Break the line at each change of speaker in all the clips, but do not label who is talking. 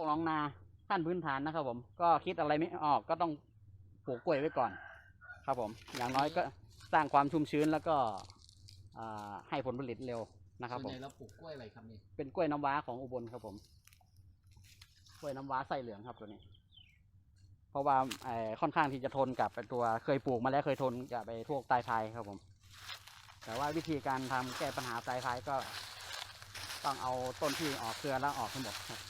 กน้องนาขั้นพื้นฐานนะครับผม ก็คิดอะไรไม่ออกก็ต้องปลูกกล้วยไว้ก่อน ครับผม อย่างน้อยก็สร้างความชุ่มชื้นแล้วก็อ่าให้ผลผลิตเร็วนะครับ
ส่วน
ผม
ใหญ่เราปลูกกล้วยอะไรครับนี่
เป็นกล้วยน้ำว้าของอุบลครับผม กล้วยน้ำว้าไส้เหลืองครับตัวนี้ เพราะว่าเอ่อค่อนข้างที่จะทนกับไอ้ตัวเคยปลูกมาแล้วเคยทนกับไอ้พวกตายพายครับผม แต่ว่าวิธีการทำแก้ปัญหาตายพายก็ต้องเอาต้นที่ออกเครือแล้วออกทั้งหมดครับ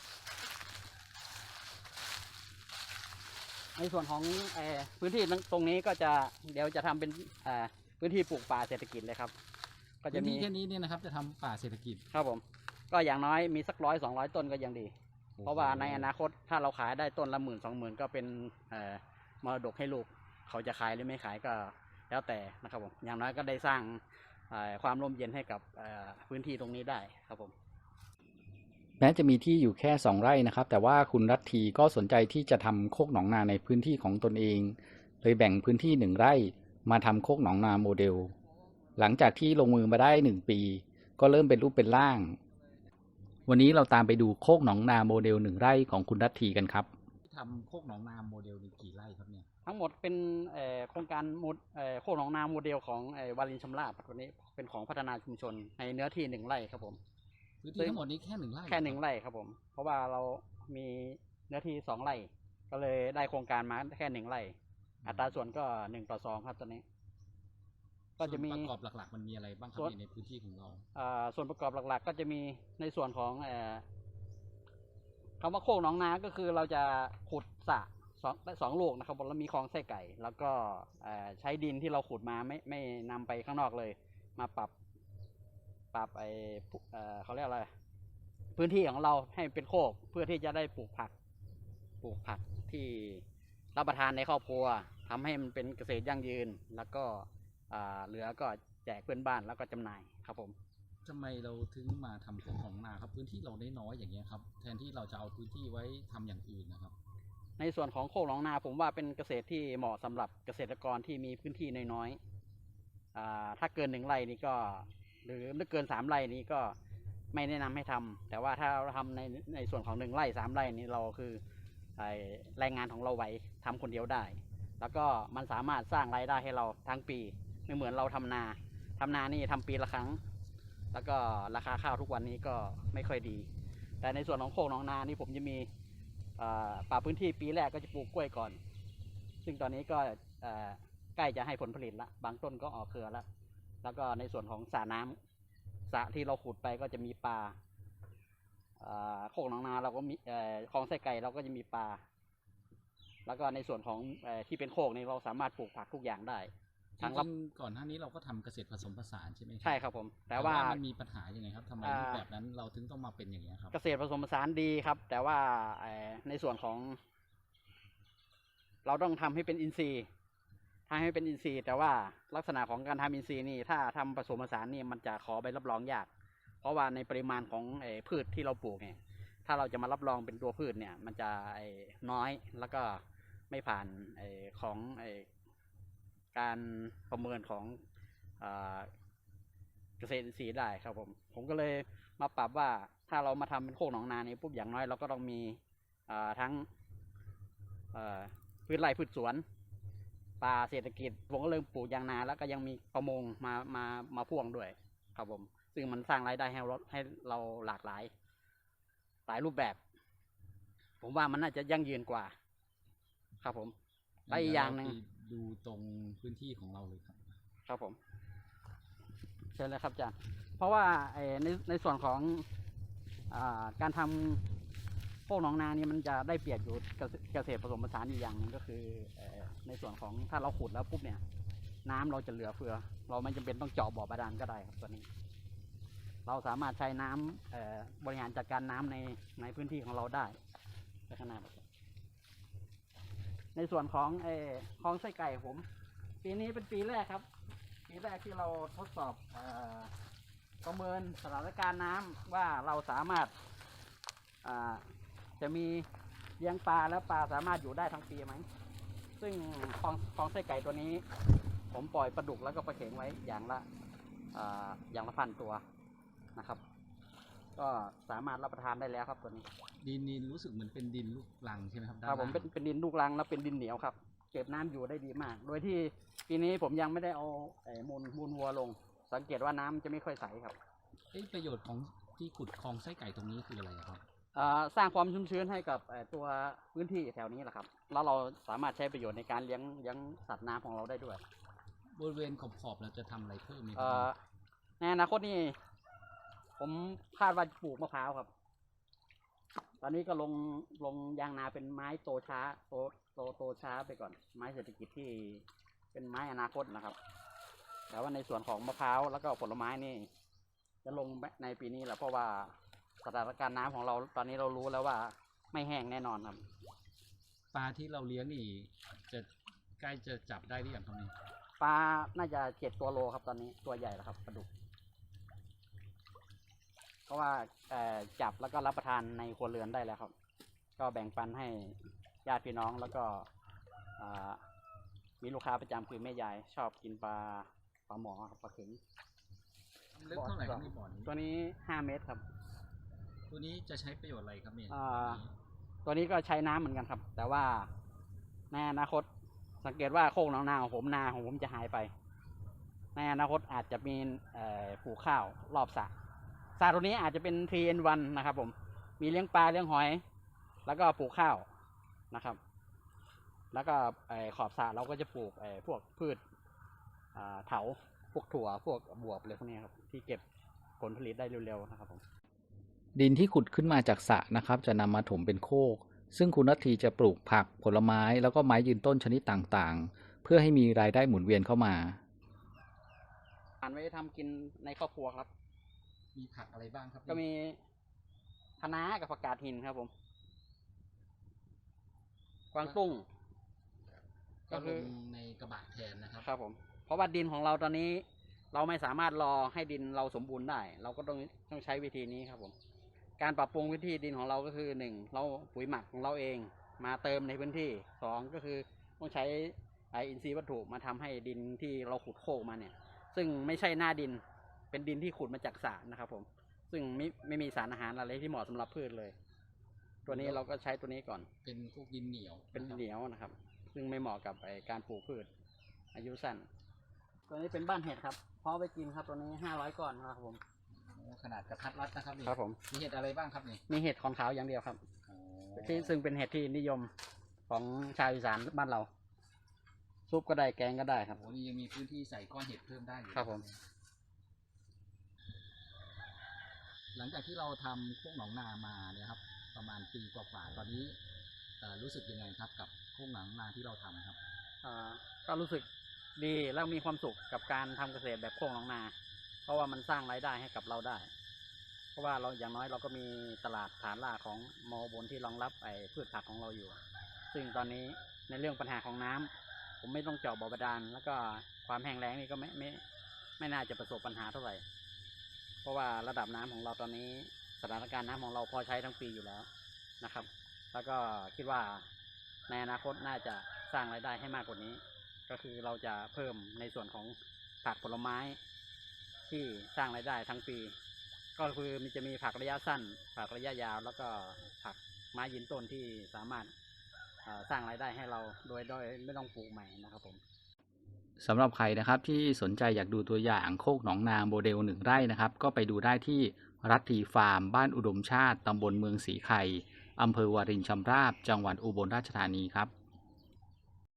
ในส่วนของเออพื้นที่ตรงนี้ก็จะเดี๋ยวจะทำเป็นเอ่อพื้นที่ปลูกป่าเศรษฐกิจเลยครับ ก็จะ
พื้น
มี
ที่แค่นี้เนี่ยนะครับ จะทำป่าเศรษฐกิจ
ครับผม ก็อย่างน้อยมีสักร้อยสองร้อยต้นก็ยังดี เพราะว่าในอนาคตถ้าเราขายได้ต้นละหมื่นสองหมื่นก็เป็นเอ่อมรดกให้ลูกเขาจะขายหรือไม่ขายก็แล้วแต่นะครับผมอย่างน้อยก็ได้สร้างเอ่อความร่มเย็นให้กับเอ่อพื้นที่ตรงนี้ได้ครับผม
แม้จะมีที่อยู่แค่สองไร่นะครับ แต่ว่าคุณรัตทีก็สนใจที่จะทำโคกหนองนาในพื้นที่ของตนเอง เลยแบ่งพื้นที่หนึ่งไร่มาทำโคกหนองนาโมเดล หลังจากที่ลงมือมาได้หนึ่งปี ก็เริ่มเป็นรูปเป็นร่าง วันนี้เราตามไปดูโคกหนองนาโมเดลหนึ่งไร่ของคุณรัตทีกันครับ
ทำโคกหนองนาโมเดลนี่กี่ไร่ครับเนี่ย
ทั้งหมดเป็นโครงการมดโคกหนองนาโมเดลของวารินชำราบตัวนี้เป็นของพัฒนาชุมชนในเนื้อที่หนึ่งไร่ครับผม
พื้นที่ทั้งหมดนี้แค่หนึ่งไร่
แค่หนึ่งไร่ครับผม เพราะว่าเรามีเนื้อที่สองไร่ ก็เลยได้โครงการมาแค่หนึ่งไร่ อัตราส่วนก็หนึ่งต่อสองครับตอนนี้ ก็จะมี
ส่วนประกอบหลัก ๆ มันมีอะไรบ้างครับ
ส่วน
ในพื้นที่ของเรา
อ่าส่วนประกอบหลัก ๆ ก็จะมีในส่วนของเอ่อคำว่าโคกหนองนาก็คือเราจะขุดสระสองได้สองลูกนะครับแล้วมีคลองไส้ไก่ แล้วก็เอ่อใช้ดินที่เราขุดมาไม่ไม่นำไปข้างนอกเลย มาปรับ ปรับไอ้พุเอ่อเขาเรียกอะไร พื้นที่ของเราให้เป็นโคกเพื่อที่จะได้ปลูกผัก ปลูกผักที่รับประทานในครอบครัวทำให้มันเป็นเกษตรยั่งยืน แล้วก็อ่าเหลือก็แจกเพื่อนบ้านแล้วก็จำหน่ายครับผม
ทำไมเราถึงมาทำโคกหนองนาครับ พื้นที่เราได้น้อยอย่างเงี้ยครับ แทนที่เราจะเอาพื้นที่ไว้ทำอย่างอื่นนะครับ
ในส่วนของโคกหนองนาผมว่าเป็นเกษตรที่เหมาะสำหรับเกษตรกรที่มีพื้นที่น้อยๆอ่าถ้าเกินหนึ่งไร่นี่ก็ หรือไม่เกินสามไร่นี้ก็ไม่แนะนำให้ทำแต่ว่าถ้าเราทำในในส่วนของหนึ่งไร่สามไร่นี้เราคือแรงงานของเราไหวทำคนเดียวได้ แล้วก็มันสามารถสร้างรายได้ให้เราทั้งปี ไม่เหมือนเราทำนาทำนานี่ทำปีละครั้ง แล้วก็ราคาข้าวทุกวันนี้ก็ไม่ค่อยดี แต่ในส่วนของโคกหนองนานี่ผมจะมีป่าพื้นที่ปีแรกก็จะปลูกกล้วยก่อน ซึ่งตอนนี้ก็ใกล้จะให้ผลผลิตละ บางต้นก็ออกเครือแล้ว แล้วก็ในส่วนของสระน้ำสระที่เราขุดไปก็จะมีปลาอ่าโคกหนองนาเราก็มีเอ่อคลองไส้ไก่เราก็จะมีปลา แล้วก็ในส่วนของเออที่เป็นโคกนี่เราสามารถปลูกผักทุกอย่างได้
จ
ทางรั
ริ
บ
งๆก่อนหน้านี้เราก็ทำเกษตรผสมผสานใช่ไหม
ใช่ครับผม แต่ว่า
มันมีปัญหายังไงครับทำไม
อ่า
รูปแบบนั้นเราถึงต้องมาเป็นอย่างเงี้ยครับ
เกษตรผสมผสานดีครับ แต่ว่าเอ่อในส่วนของ เราต้องทำให้เป็นอินทรีย์ ทำให้เป็นอินทรีย์แต่ว่าลักษณะของการทำอินทรีย์นี่ถ้าทำผสมผสานนี่มันจะขอใบรับรองยาก เพราะว่าในปริมาณของอพืชที่เราปลูกเนี่ยถ้าเราจะมารับรองเป็นตัวพืชเนี่ย มันจะน้อยแล้วก็ไม่ผ่านอของอการประเมินของอเกษตรอินทรีย์ได้ครับผมผมก็เลยมาปรับว่าถ้าเรามาทำเป็นโคกหนองนานี่ปุ๊บอย่างน้อยเราก็ต้องมีทั้งพืชไร่พืชสวน ป่าเศรษฐกิจผมก็เริ่มปลูกยางนา แล้วก็ยังมีประมงมามามาพ่วงด้วย ครับผม ซึ่งมันสร้างรายได้ให้เราให้เราหลากหลาย หลายรูปแบบ ผมว่ามันน่าจะยั่งยืนกว่า ครับผมและอีกอย่างหนึ่ง
เดี๋วเรไปดูตรงพื้นที่ของเราเลยครับ
ครับผมเชิญเลยครับอาจารย์เพราะว่าไอ้ในในส่วนของอาการทำ โคกหนองนาเนี่ยมันจะได้เปรียบอยู่เกษตรผสมผสานอีกอย่างนึงก็คือในส่วนของถ้าเราขุดแล้วปุ๊บเนี่ย น้ำเราจะเหลือเฟือ เราไม่จำเป็นต้องเจาะบ่อบาดาลก็ได้ครับตอนนี้ เราสามารถใช้น้ำเอ่อบริหารจัดการน้ำในในพื้นที่ของเราได้ในขนาดในส่วนของอคลองไส้ไก่ผม ปีนี้เป็นปีแรกครับ ปีแรกที่เราทดสอบอประเมินสถานการณ์น้ำว่าเราสามารถ จะมีเลี้ยงปลาแล้วปลาสามารถอยู่ได้ทั้งปีไหม ซึ่งคลองคลองไส้ไก่ตัวนี้ ผมปล่อยปลาดุกแล้วก็ปลาเข็งไว้อย่างละอ่าอย่างละพันตัวนะครับ ก็สามารถรับประทานได้แล้วครับตัวนี้
ดินนี่รู้สึกเหมือนเป็นดินลูกรังใช่ไหมครับด้าน
ครับผม
ล่าง
เป็นเป็นดินลูกรังแล้วเป็นดินเหนียวครับ เก็บน้ำอยู่ได้ดีมาก โดยที่ปีนี้ผมยังไม่ได้เอาไอ้มูลมูลวัวลง สังเกตว่าน้ำจะไม่ค่อยใสครับ
เอ้ยประโยชน์ของที่ขุดคลองไส้ไก่ตรงนี้คืออะไรอะครับ
อ่า สร้างความชุ่มชื้นให้กับเอ่อตัวพื้นที่แถวนี้แหละครับ แล้วเราสามารถใช้ประโยชน์ในการเลี้ยงเลี้ยงสัตว์น้ำของเราได้ด้วย
บริเวณขอบๆเราจะทำอะไรเพิ่มไหมค
เอ่
รั
อบในอนาคตนี่ผมคาดว่าจะปลูกมะพร้าวครับ ตอนนี้ก็ลงลงยางนาเป็นไม้โตช้าโตโตโตช้าไปก่อน ไม้เศรษฐกิจที่เป็นไม้อนาคตนะครับ แต่ว่าในส่วนของมะพร้าวแล้วก็ผลไม้นี่ จะลงในปีนี้แหละเพราะว่า สถานการณ์น้ำของเราตอนนี้เรารู้แล้วว่า ไม่แห้งแน่นอนครับ
ปลาที่เราเลี้ยงนี่ จะใกล้จะจับได้หรือยังครับนี่
ปลาน่าจะเจ็ดตัวโลครับตอนนี้ตัวใหญ่แล้วครับปลาดุกเพราะว่าเอ่อจับแล้วก็รับประทานในครัวเรือนได้แล้วครับ ก็แบ่งปันให้ญาติพี่น้องแล้วก็อ่ามีลูกค้าประจำคือแม่ยาย ชอบกินปลาปลาหมอครับปลาเข็ง
ลึกเท่าไหร่ครับในบ่อนี้
ตัวนี้ห้าเมตรครับ
ตัวนี้จะใช้ประโยชน์อะไรครับเนี่ย
อ่าตัวนี้ก็ใช้น้ำเหมือนกันครับ แต่ว่าในอนาคตสังเกตว่าโคกหนองนาของผมนาของผมจะหายไป ในอนาคตอาจจะมีปลูกข้าวรอบสระสระตรงนี้อาจจะเป็น t n 1 นะครับ ผม มีเลี้ยงปลาเลี้ยงหอย แล้วก็ปลูกข้าวนะครับ แล้วก็ขอบสระเราก็จะปลูกพวกพืชเถาพวกถั่วพวกบวบอะไรพวกนี้ครับที่เก็บผลผลิตได้เร็วๆนะครับผม
ดินที่ขุดขึ้นมาจากสระนะครับ จะนำมาถมเป็นโคก ซึ่งคุณนัททีจะปลูกผักผลไม้แล้วก็ไม้ยืนต้นชนิดต่างๆ เพื่อให้มีรายได้หมุนเวียนเข้ามา
อ่านไว้ทำกินในครอบครัวครับ
มีผักอะไรบ้างครับ
ก็มีคะน้ากับผักกาดหินครับผม กวางตุ้ง
ก็
ก็คื
ล
อ
งในกระบะแทนนะครับ
ครับผม เพราะว่าดินของเราตอนนี้ เราไม่สามารถรอให้ดินเราสมบูรณ์ได้ เราก็ต้องต้องใช้วิธีนี้ครับผม การปรับปรุงพื้นที่ดินของเราก็คือหนึ่งเราปุ๋ยหมักของเราเอง มาเติมในพื้นที่สองก็คือต้องใช้ไออินทรีย์วัตถุมาทำให้ดินที่เราขุดโคกมาเนี่ย ซึ่งไม่ใช่หน้าดินเป็นดินที่ขุดมาจากสระนะครับ ผม ซึ่งไม่ไม่มีสารอาหารอะไรที่เหมาะสำหรับพืชเลย ตัวนี้เราก็ใช้ตัวนี้ก่อน
เป็นพวกดินเหนียว
เป็น
นะครับ
เหนียวนะครับ ซึ่งไม่เหมาะกับไอ้การปลูกพืช อายุสั้น ตัวนี้เป็นบ้านเห็ดครับเพาะไปกินครับตัวนี้ห้าร้อยก้อนครับผม
โอ้ ขนาดกระทัดรัดนะครับนี่
ครับผม
มีเห็ดอะไรบ้างครับนี่
มีเห็ดขอนขาวอย่างเดียวครับ
อ๋อ
ที่ซึ่งเป็นเห็ดที่นิยมของชาวอีสานบ้านเรา ซุปก็ได้แกงก็ได้ครับ
โอ้โหนี่ยังมีพื้นที่ใส่ก้อนเห็ดเพิ่มได้อยู่
ครับผม
หลังจากที่เราทำโคกหนองนามาเนี่ยครับ ประมาณปีกว่าๆตอนนี้เอ่อรู้สึกยังไงครับกับโคกหนองนาที่เราทำครับ
อ่าก็รู้สึกดีแล้วมีความสุขกับการทำเกษตรแบบโค้งหนองนา เพราะว่ามันสร้างรายได้ให้กับเราได้ เพราะว่าเราอย่างน้อยเราก็มีตลาดฐานรากของมอบนที่รองรับไอ้พืชผักของเราอยู่ ซึ่งตอนนี้ในเรื่องปัญหาของน้ำผมไม่ต้องเจาะบ่อบาดาล แล้วก็ความแห้งแล้งนี่ก็ไม่ไม่ไม่น่าจะประสบปัญหาเท่าไหร่ เพราะว่าระดับน้ำของเราตอนนี้สถานการณ์น้ำของเราพอใช้ทั้งปีอยู่แล้วนะครับ แล้วก็คิดว่าในอนาคตน่าจะสร้างรายได้ให้มากกว่านี้ ก็คือเราจะเพิ่มในส่วนของผักผลไม้ ที่สร้างรายได้ทั้งปี ก็คือมันจะมีผักระยะสั้น ผักระยะยาว แล้วก็ผักไม้ยืนต้นที่สามารถสร้างรายได้ให้เราโดยโดยไม่ต้องปลูกใหม่นะครับผม
สำหรับใครนะครับที่สนใจอยากดูตัวอย่างโคกหนองนาโมเดลหนึ่งไร่นะครับ ก็ไปดูได้ที่รัตทีฟาร์ม บ้านอุดมชาติตำบลเมืองสีไข่อำเภอวารินชำราบ จังหวัดอุบลราชธานีครับ